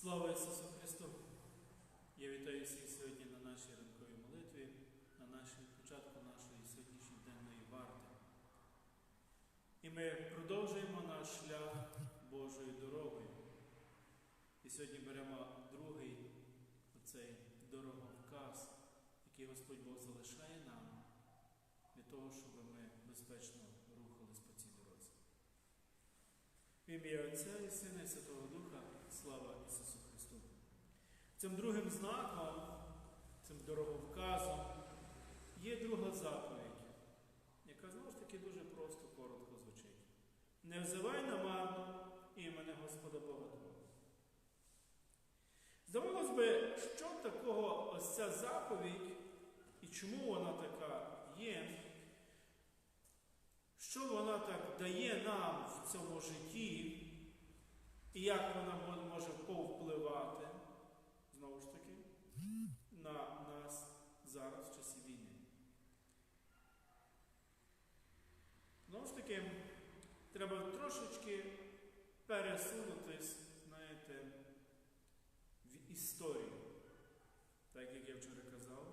Слава Ісусу Христу! Я вітаю всіх сьогодні на нашій ранковій молитві, на нашій початку нашої сьогоднішньої денної варти. І ми продовжуємо наш шлях Божою дорогою. І сьогодні беремо другий оцей дороговказ, який Господь Бог залишає нам для того, щоб ми безпечно рухались по цій дорозі. В ім'я Отця і Сина і Святого Духа, слава. Цим другим знаком, цим дороговказом є друга заповідь, яка знову ж таки дуже просто, коротко звучить. Не взивай на марно імени Господа Бога Твого. Здавалось би, що такого ось ця заповідь і чому вона така є? Що вона так дає нам в цьому житті, і як вона може повпливати, знову ж таки, на нас зараз в часі війни? Знову ж таки, треба трошечки пересунутись, знаєте, в історію, так як я вчора казав.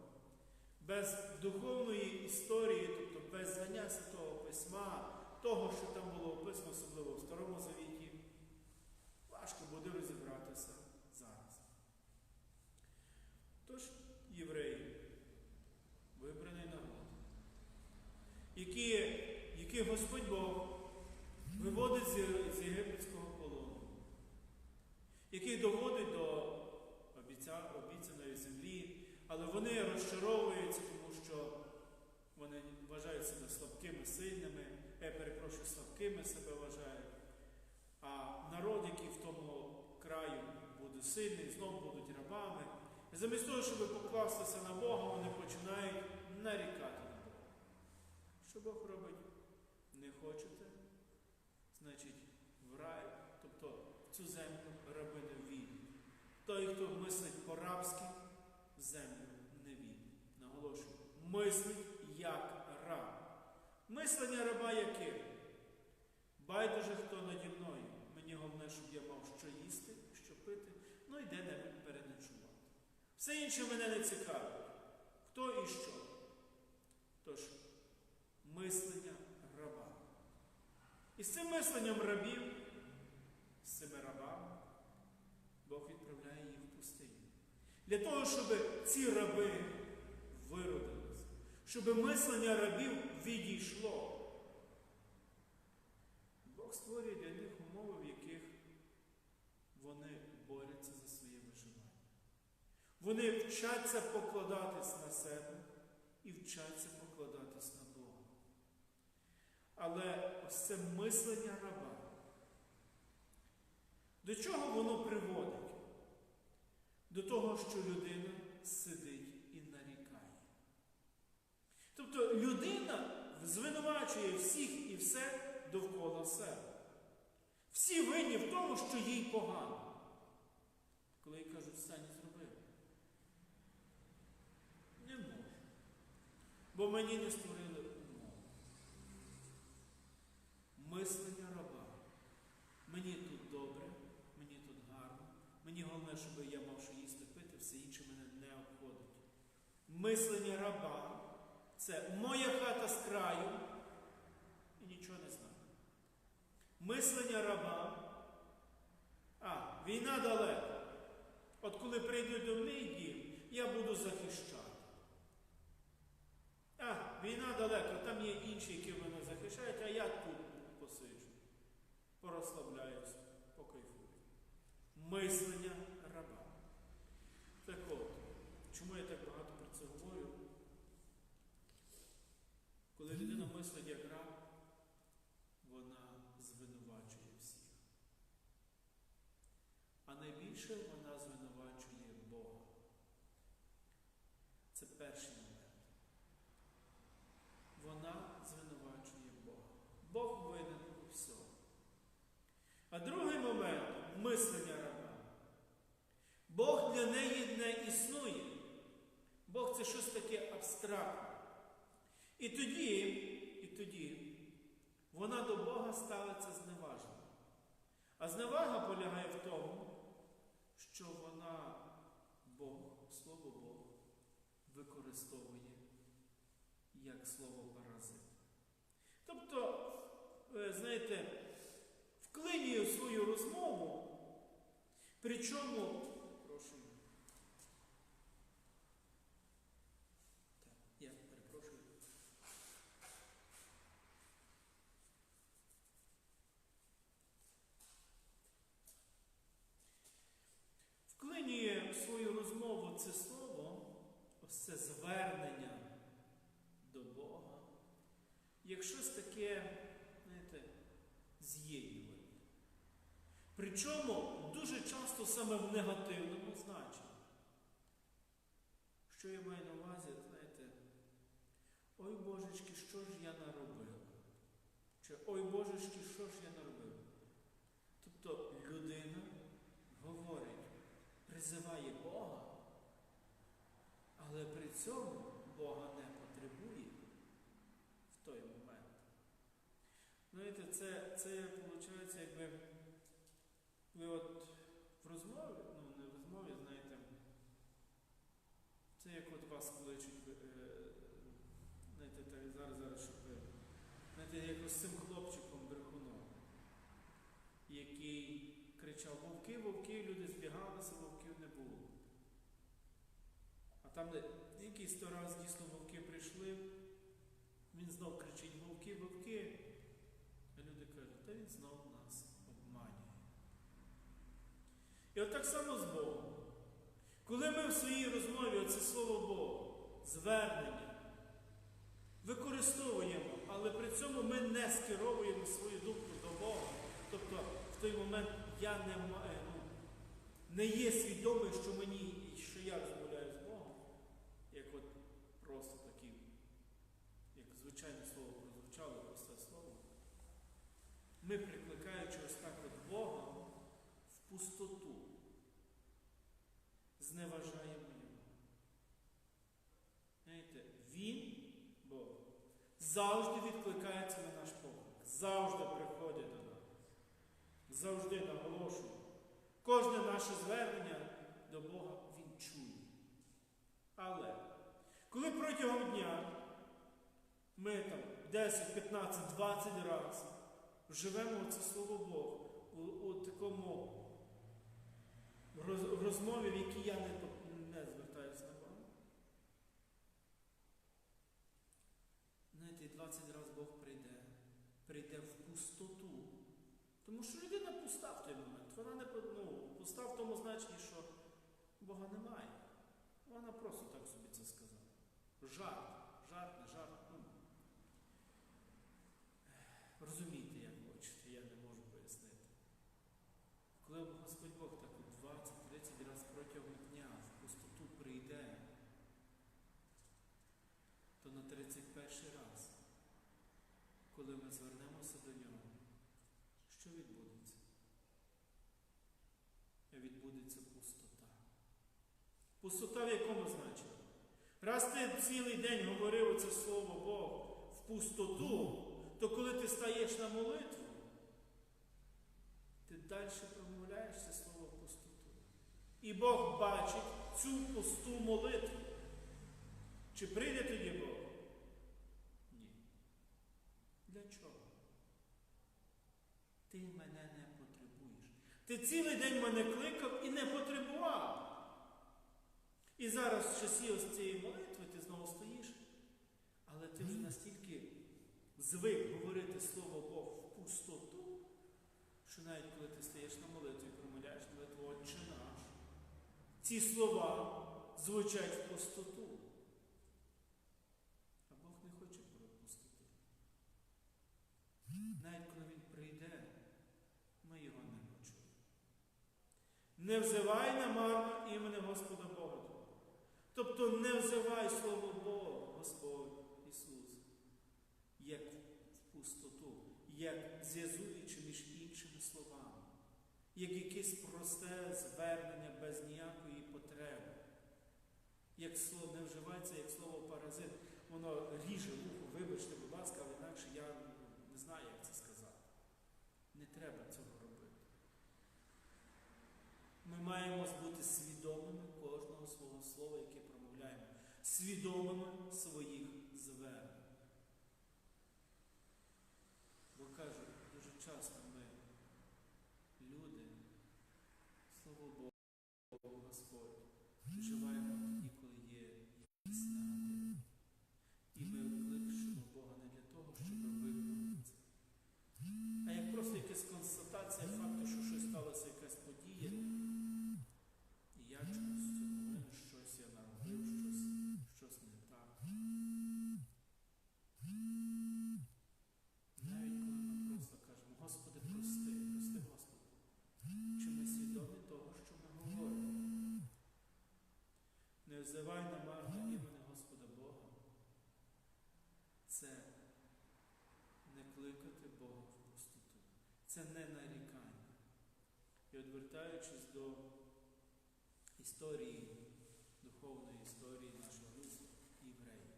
Без духовної історії, тобто без знання Святого Письма, того, що там було описано, особливо в Старому Завіті, важко буде розібратися зараз. Тож, євреї, вибраний народ, які, який Господь Бог виводить з, з єгипетського полону, який доводить до обіця, обіцяної землі, але вони розчаровуються, тому що вони вважають себе слабкими, сильними, я перепрошую, слабкими себе вважають. А народ, який в тому краю буде сильний, знову будуть рабами. І замість того, щоб покластися на Бога, вони починають нарікати. Що Бог робить? Не хочете? Значить, в рай, тобто в цю землю раби не війдуть. Той, хто мислить по-рабськи, землю не війде. Наголошую, мислить як раб. Мислення раба яке? Байдуже, хто наді мною. Мені головне, щоб я мав що їсти, що пити, ну і де не переночувати. Все інше мене не цікавить. Хто і що. Тож, мислення раба. І з цим мисленням рабів, з цими рабами, Бог відправляє їх в пустиню. Для того, щоб ці раби виродилися, щоб мислення рабів відійшло. Бог створює для них умови, в яких вони борються за своє виживання. Вони вчаться покладатись на себе і вчаться покладатись на Бога. Але ось це мислення раба. До чого воно приводить? До того, що людина сидить і нарікає. Тобто людина звинувачує всіх і все довкола себе. Всі винні в тому, що їй погано. Коли я кажу, все не зробив. Не можу. Бо мені не створили умови. Мислення раба. Мені тут добре, мені тут гарно. Мені головне, щоб я мав що їсти пити, все інше мене не обходить. Мислення раба це моя хата з краю і нічого не знаю. Мислення раба. А, війна далеко. От коли прийду до мій дім, я буду захищати. А, війна далеко, там є інші, які мене захищають, а я тут посиджу. Порозслабляюсь, покайфую. Мислення раба. Так от, чому я так багато про це говорю? Коли людина мислить як раб, вона звинувачує всіх. А найбільше вона звинувачує Бога. Це перший момент. Вона звинувачує Бога. Бог винен у всьому. А другий момент мислення раба. Бог для неї не існує. Бог це щось таке абстрактне. І тоді, і тоді вона до Бога ставиться зневажено. А зневага полягає в тому, що вона Бог, Слово Бог, використовує як слово паразит. Тобто, знаєте, вклинює свою розмову, причому, прошу. Так, я перепрошую. Вклинює в свою розмову це слово, ось це звернення до Бога, як щось таке, знаєте, з'єднювальне. Причому дуже часто саме в негативному значенні. Що я маю на увазі, знаєте, ой Божечки, що ж я наробив? Чи ой Божечки, що ж я наробив? Тобто людина говорить, призиває Бога, але при цьому Бога не потребує в той момент. Знаєте, це, це виходить, якби ви от в розмові, ну не в розмові, знаєте, це як от вас кличуть, е, знаєте, так зараз, зараз, щоб ви, знаєте, як ось цим хлопчиком брехуном, який кричав Вовки, вовки, люди збігалися, вовків не було. А там де якийсь сто раз дійсно вовки прийшли, він знов кричить Вовки, вовки. А люди кажуть, та він знов нас обманює. І от так само з Богом. Коли ми в своїй розмові оце слово Бог, звернення, використовуємо, але при цьому ми не скеровуємо свою думку до Бога. Тобто в той момент я не маю, ну, не є свідомий, що мені, що я розмовляю з Богом, як от просто такі, як звичайне слово прозвучало, просте слово. Ми, прикликаючи ось так от Бога в пустоту, зневажаємо Його. Знаєте, Він, Бог, завжди відкликається на наш поклик, завжди приходить до нас. Завжди наголошую. Кожне наше звернення до Бога Він чує. Але коли протягом дня ми там 10, 15, 20 разів живемо це слово Бог у, у такому роз, розмові, в якій я не, не звертаюся на Бога. Знаєте, і 20 разів Бог прийде, прийде в пустоту. Тому що людина пуста в той момент. Вона не ну, пуста в тому значенні, що Бога немає. Вона просто так собі це сказала. Жарт, жарт, не жарт. Ну, розумієте, як хочете, я не можу пояснити. Коли Господь Бог так у 20-30 разів протягом дня в пустоту прийде, то на 31 раз, коли ми звернемося до нього, що відбудеться? Відбудеться пустота. Пустота в якому значенні? Раз ти цілий день говорив це слово Бог в пустоту, то коли ти стаєш на молитву, ти далі промовляєш це слово в пустоту. І Бог бачить цю пусту молитву. Чи прийде тоді Бог? Ні. Для чого? Ти мене не потребуєш. Ти цілий день мене кликав і не потребував. І зараз в часі ось цієї молитви ти знову стоїш, але ти вже настільки звик говорити слово Бог в пустоту, що навіть коли ти стаєш на молитві і промовляєш молитву Отче наш, ці слова звучать в пустоту. А Бог не хоче про пустоту. Навіть коли Він прийде, ми його не почуємо. Не взивай намарно імені Господа. Тобто не взивай слово Бога, Господь Ісус, як в пустоту, як зв'язуючи між іншими словами, як якесь просте звернення без ніякої потреби. Як слово не вживається, як слово паразит, воно ріже вухо, вибачте, будь ласка, але інакше я не знаю, як це сказати. Не треба цього робити. Ми маємо бути свідомими кожного свого слова, яке свідомими своїх звернень. Бо кажуть, дуже часто ми, люди, слава Богу, Господь, проживаємо тоді, коли є якісь нади. І ми кличемо Бога не для того, щоб виконати це. А як просто якась констатація факту, що щось сталося, якась подія, і я чомусь в цьому винен, щось я наробив, щось, щось не так. Навіть коли ми просто кажемо, Господи, прости, прости, Господи. Чи ми свідомі того, що ми говоримо? Не взивай на марне імені Господа Бога. Це не кликати Бога в пустоту. Це не нарікання. І відвертаючись до історії, духовної історії нашого людства, євреїв.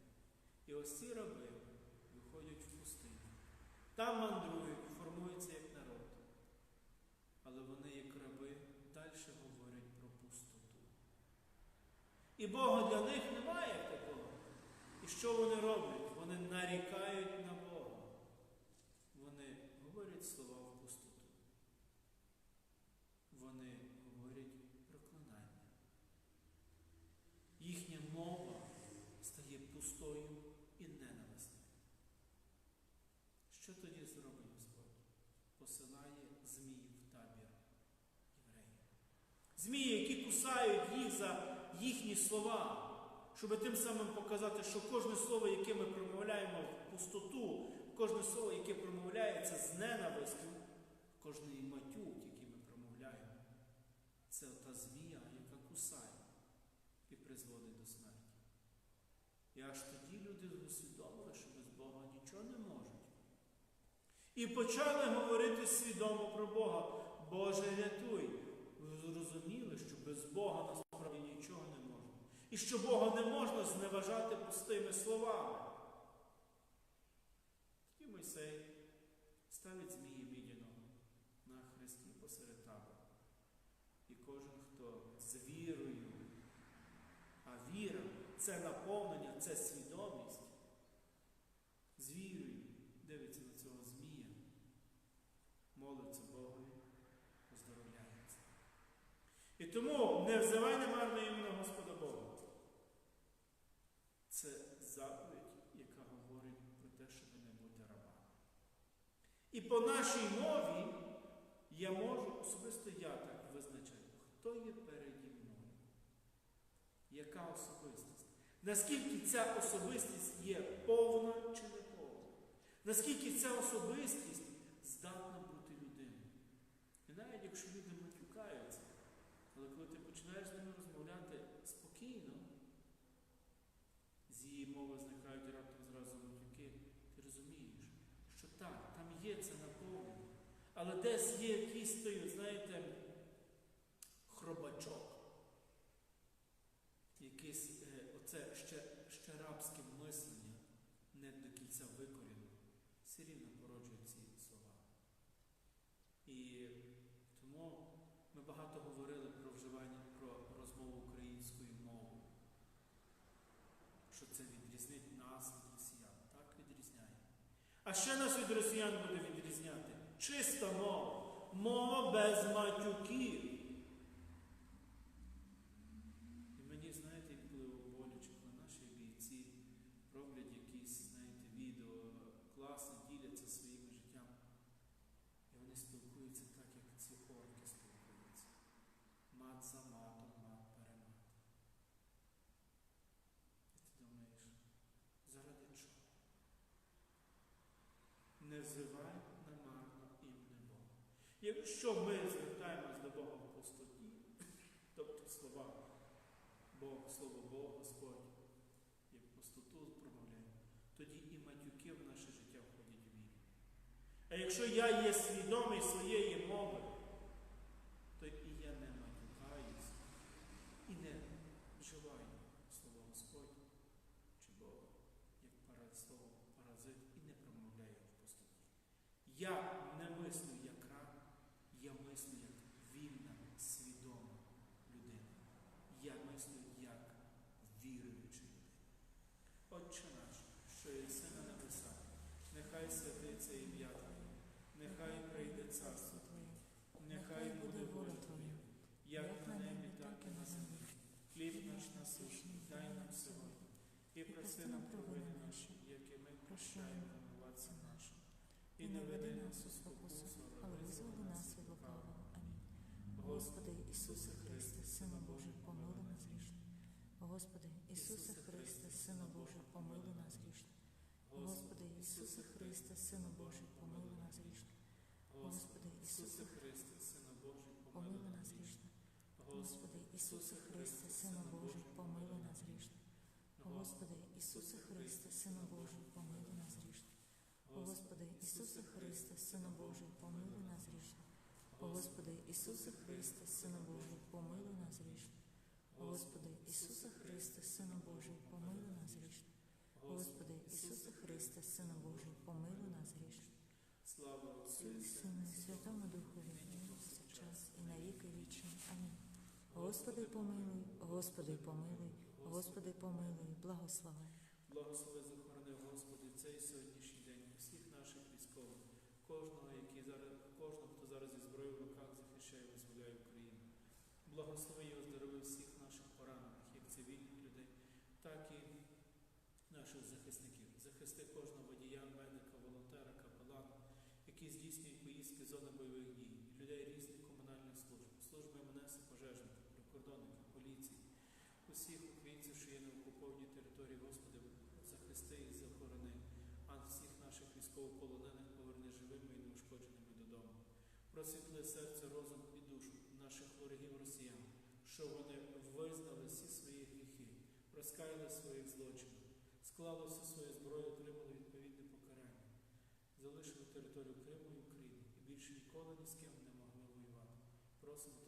І ось ці раби виходять в пустиню. Там мандрують, формуються як народ. Але вони, як раби, далі говорять про пустоту. І Бога для них немає такого. І що вони роблять? Вони нарікають на Бога. Вони говорять слова в пустоту. Вони говорять проклинання. Їхня мова стає пустою і ненависною. Що тоді зробить Господь? Посилає змій в табір євреїв. Змії, які кусають їх за їхні слова, щоб тим самим показати, що кожне слово, яке ми промовляємо в пустоту, кожне слово, яке промовляється з ненавистю, кожний матюк, який ми промовляємо, це та змія, яка кусає і призводить до смерті. І аж тоді люди усвідомили, що без Бога нічого не можуть. І почали говорити свідомо про Бога. Боже, рятуй. Ви зрозуміли, що без Бога можна. І що Бога не можна зневажати пустими словами. Тоді Мойсей ставить змії мідяного на хресті посеред табору. І кожен, хто з вірою, а віра це наповнення, це свідомість, з вірою дивиться на цього змія, молиться Богові, оздоровляється. І тому не взивай на марне ім'я Господа Бога. Це заповідь, яка говорить про те, щоб не бути рабами. І по нашій мові я можу, особисто я так визначаю, хто є переді мною. Яка особистість? Наскільки ця особистість є повна чи не повна? Наскільки ця особистість здатна бути людиною? І навіть якщо люди матюкаються, але коли ти починаєш з ними розмовляти спокійно, з її мови зникають раптом зразу матюки, ти розумієш, що так, там є це наповнення, але десь є той, знаєте, хробачок. Якесь е, оце ще, ще рабське мислення не до кінця викорінено, все рівно породжує ці слова. І тому ми багато говорили про вживання, про розмову українською мовою. Що це відрізнить нас від росіян. Так відрізняє. А ще нас від росіян буде відрізняти чиста мова. Мова без матюків. І мені, знаєте, коли боляче, коли наші бійці роблять якісь, знаєте, відео, класно діляться своїм життям. І вони спілкуються так, як ці орки спілкуються. Мат за матом, мат перемат. І ти думаєш, заради чого? Не взивай на марно ім'я Бога. Якщо ми звертаємось до Бога в пустоті, тобто слова Бог, Слово Бог, Господь, як пустоту промовляємо, тоді і матюки в наше життя входять в віру. А якщо я є свідомий своєї мови, то і я не матюкаюсь і не вживаю слово Господь чи Бога, як пара- слово паразит, і не промовляю в пустоті. Я не мислю як раб, я мислю як вільна, свідома нам сьогодні, і прости нам провини наші, які ми прощаємо винуватцям нашим. і не веди нас у спокусу, але визволи нас від лукавого. Амінь. Господи Ісусе Христе, Сину Божий, помилуй нас грішних. Господи Ісусе Христе, Сину Божий, помилуй нас грішних. Господи Ісусе Христе, Сину Божий, помилуй нас грішних. Господи Ісусе Христе, Сину Божий, Помилуй нас грішних. Господи Ісусе Христе, Сину Божий, помилуй нас грішних. Господи Ісусе Христе, Сину Божий, помилуй нас грішних. Господи Ісусе Христе, Сину Божий, помилуй нас грішних. Господи Ісусе Христе, Сину Божий, помилуй нас грішних. Господи Ісусе Христе, Сину Божий, помилуй нас грішних. Господи Ісусе Христе, Сину Божий, помилуй нас грішних. Слава Отцю Сину. Святому Духові, час і на віки вічні. Амінь. Господи помилуй, Господи помилуй, Господи помилуй, благослови. Благослови захорони, Господи, цей сьогоднішній день всіх наших військових, кожного, який зараз, кожного, хто зараз зі зброєю в руках захищає і визволяє Україну. Благослови і оздорови всіх наших поранених, як цивільних людей, так і наших захисників. Захисти кожного водія, медика, волонтера, капелана, які здійснюють поїздки зони бойових дій, людей усіх українців, що є на окупованій території, Господи, захисти і захорони, а всіх наших військовополонених поверни живими і неушкодженими додому. Просвітли серце, розум і душу наших ворогів росіян, що вони визнали всі свої гріхи, розкаяли своїх злочинів, склали всю свою зброю, отримали відповідне покарання, залишили територію Криму і України і більше ніколи ні з ким не могли воювати. Просимо